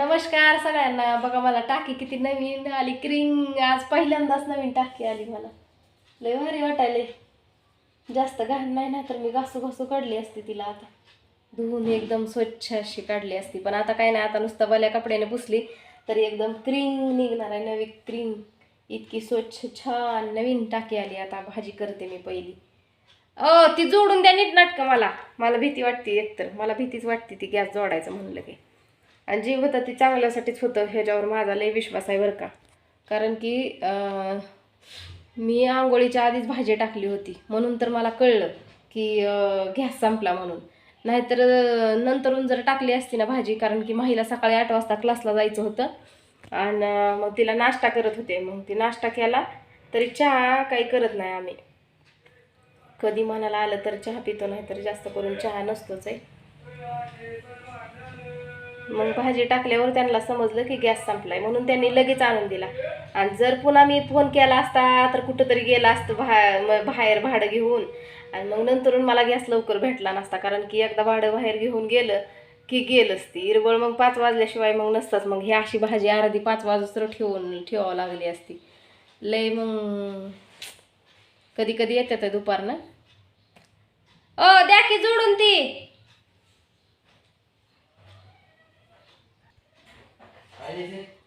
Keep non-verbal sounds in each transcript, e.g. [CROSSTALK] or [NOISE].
नमस्कार सगळ्यांना. बघा मला टाकी किती नवीन आली. क्रिंग आज पहिल्यांदाच नवीन टाकी आली मला. लय भारी वाटायले जास्त घाण नाही ना तर मी घासू घासू काढली असती तिला आता. धुवून एकदम स्वच्छ अशी काढली असती. पण आता काय नाही आता नुसतं बल्या कपड्याने पुसली तरी एकदम क्रिंग निघणार आहे. नवी क्रिंग इतकी स्वच्छ छान नवीन टाकी आली. आता भाजी करते मी पहिली. अ ती जोडून द्या नीट नाटकं मला. मला भीती वाटते एकतर. मला भीतीच वाटते ती गॅस जोडायचं म्हणलं की. आणि जी होतं ती चांगल्यासाठीच होतं ह्याच्यावर माझा लय विश्वास आहे बरं का. कारण की मी आंघोळीच्या आधीच भाजी टाकली होती. म्हणून तर मला कळलं की गॅस संपला म्हणून. नाहीतर नंतरून जर टाकली असती ना भाजी कारण की महिला सकाळी आठ वाजता क्लासला जायचं होतं. आणि मग तिला नाश्ता करत होते. मग ती नाश्ता केला तरी चहा काही करत नाही आम्ही. कधी मनाला आलं तर चहा पितो नाही तर जास्त करून चहा नसतोच आहे. मग भाजी टाकल्यावर त्यांना समजलं की गॅस संपलाय. म्हणून त्यांनी लगेच आणून दिला. आणि जर पुन्हा मी फोन केला असता तर कुठंतरी गेला असतं भा बाहेर भाडं घेऊन. आणि मग नंतरून मला गॅस लवकर भेटला नसता कारण की एकदा भाडं बाहेर घेऊन गेलं की गेलंच ती. इरबळ मग पाच वाजल्याशिवाय मग नसताच. मग ही अशी भाजी अर्धी पाच वाजूसर ठेवून ठेवावं लागली असती. लय मग कधी कधी येतात दुपारनं. ओ द्या की जोडून ती.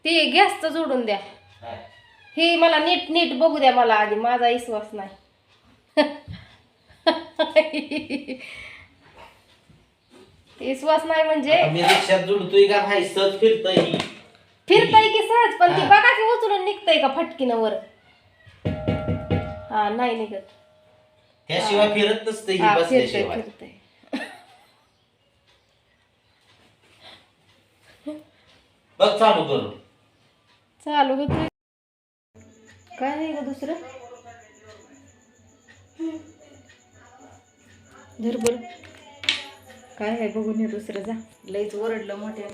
ती गॅसचं जोडून द्या. हे मला नीट नीट बघू द्या मला आधी. माझा विश्वास नाही. विश्वास नाही म्हणजे मी रिक्षात जुडतोय का सहज फिरतय. फिरताय की सहज पण ती. बघा की उचलून निघतंय का फटकीनं वर. हा नाही निघत. त्याशिवाय फिरत नसतं ही बसल्याशिवाय. फिरतंय. बघ चालू करून. चालू होत काय आहे ग दुसरं? धर बर. काय आहे बघून हे दुसरं जा. लईच ओरडलं मोठ्या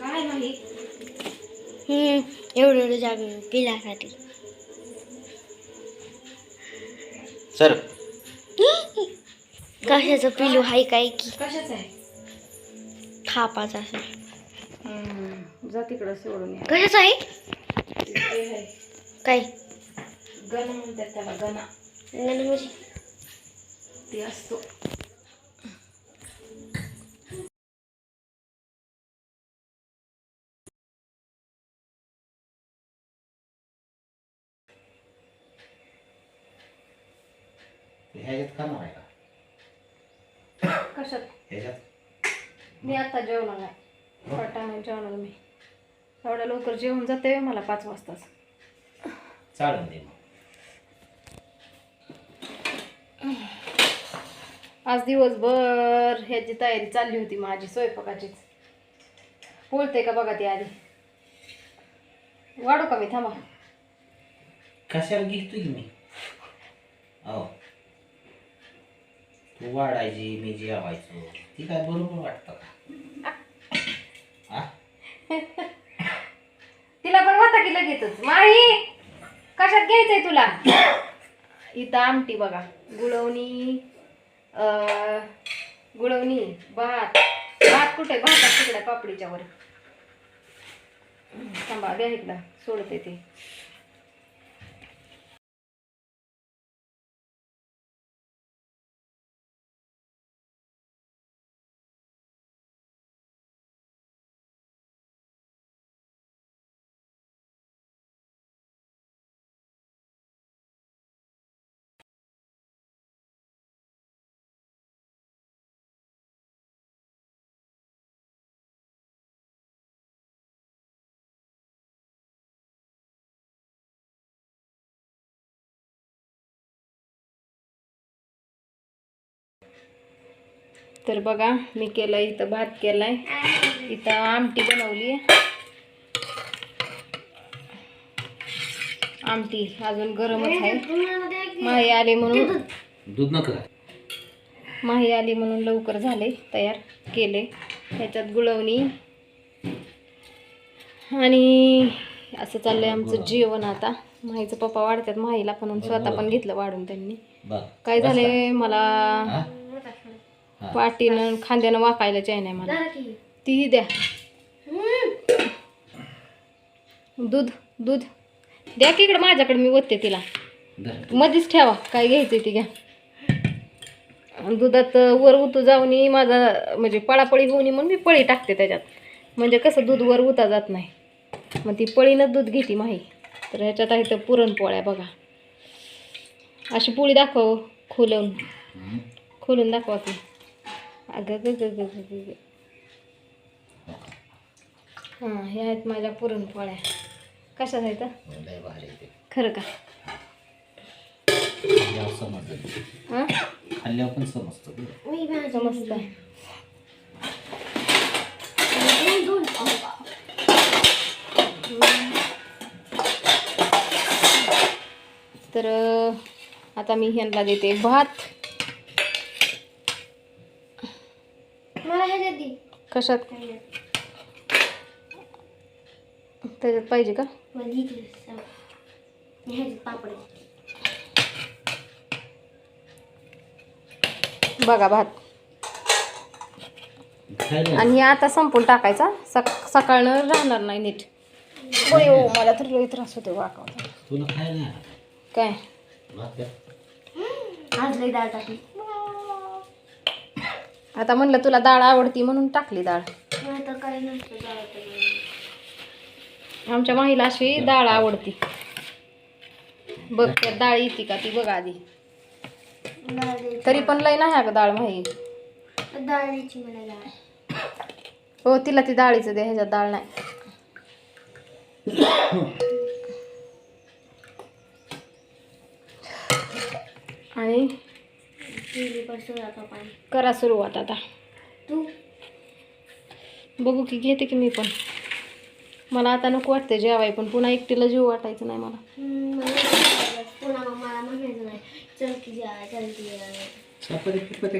काय नाही हम्म, एवढं एवढं जागे पिल्यासाठी सर कशाचं पिलू हाय काय की? कशाच आहे? थापाचं असेल हम्म, जा तिकडं सोडून या. कशाचं आहे? ते आहे. काय? गण म्हणतात त्याला गणा. नाही म्हणजे ते असतो. ह्याच्यात खाणार आहे का? कशात? ह्याच्यात? मी आता जेवणार नाही थोडा टायमाने जेवणार मी. एवढ्या लवकर जेवण जाते मला पाच वाजताच. चालून दे मग. आज दिवसभर ह्याची तयारी चालली होती माझी स्वयंपाकाचीच. बोलते का बघा ती आधी? वाढू का मी? थांबा. कशाला घेतोय की मी हो तू वाढायची मी जेवायचो. ती काय बरोबर वाटतं का? तिला पण होता की लगेचच. माही कशात घ्यायचंय तुला? इथं आमटी बघा. गुळवणी गुळवणी भात. भात कुठे? भातात तिकडे पापडीच्या वर. थांबा द्या इकडं. सोडते ते. तर बघा मी केलाय इथं भात केलाय. इथं आमटी बनवली आमटी अजून गरमच आहे. माही आली म्हणून दूध नका. माही आली म्हणून लवकर झाले तयार केले. ह्याच्यात गुळवणी. आणि असं चाललंय आमचं जेवण आता. माहीचं पप्पा वाढतात माहीला पण स्वतः पण घेतलं वाढून त्यांनी. काय बस झाले मला पाठीनं खांद्यानं वाकायला चाय नाही मला. ती द्या. दूध दूध. द्या की इकडं माझ्याकडे मी ओतते तिला. मध्येच ठेवा. काय घ्यायचं ती घ्या. दुधात वर उतू जाऊन माझा म्हणजे पळापळी होऊन म्हणून मी पळी टाकते त्याच्यात. म्हणजे कसं दूध वर उता जात नाही. मग ती पळीनं दूध घेते माही. तर ह्याच्यात आहे तर पुरणपोळ्या बघा. अशी पोळी दाखव खोलून. खोलून दाखवा ती. अगं ग ग. हां हे आहेत माझ्या पुरणपोळ्या. कशात आहेत हं? खरं का? हां पण समजतं समजतं तर आता मी ह्यांना देते भात. मला ह्याच्यात दे. कशात? त्याच्यात पाहिजे का? मला ह्याच्यात पापड. बघा भात. खायला आणि हे आता संपून टाकायचा. सक सकाळनं राहणार नाही नीट. होय हो मला तर लई त्रास होतो वाकावता तुला खायला. काय? भाकर आज लई डाळ टाकली. आता म्हणलं तुला डाळ आवडती म्हणून टाकली डाळ. आमच्या माहीला अशी डाळ आवडती. बघ त्या डाळ येते का ती बघ आधी. तरी पण लय नाही अगं डाळ माही हो तिला ती डाळीचं दे ह्याच्यात डाळ नाही. [COUGHS] आणि केली पासून आता पाणी करा सुरुवात आता. तू? बघू की घेते की मी पण. मला आता नको वाटतं जेवाय पण पुन्हा एकटीला जीव वाटायचं नाही मला. पुन्हा मग मला म्हणायचं नाही. चल की जा चल की चपाती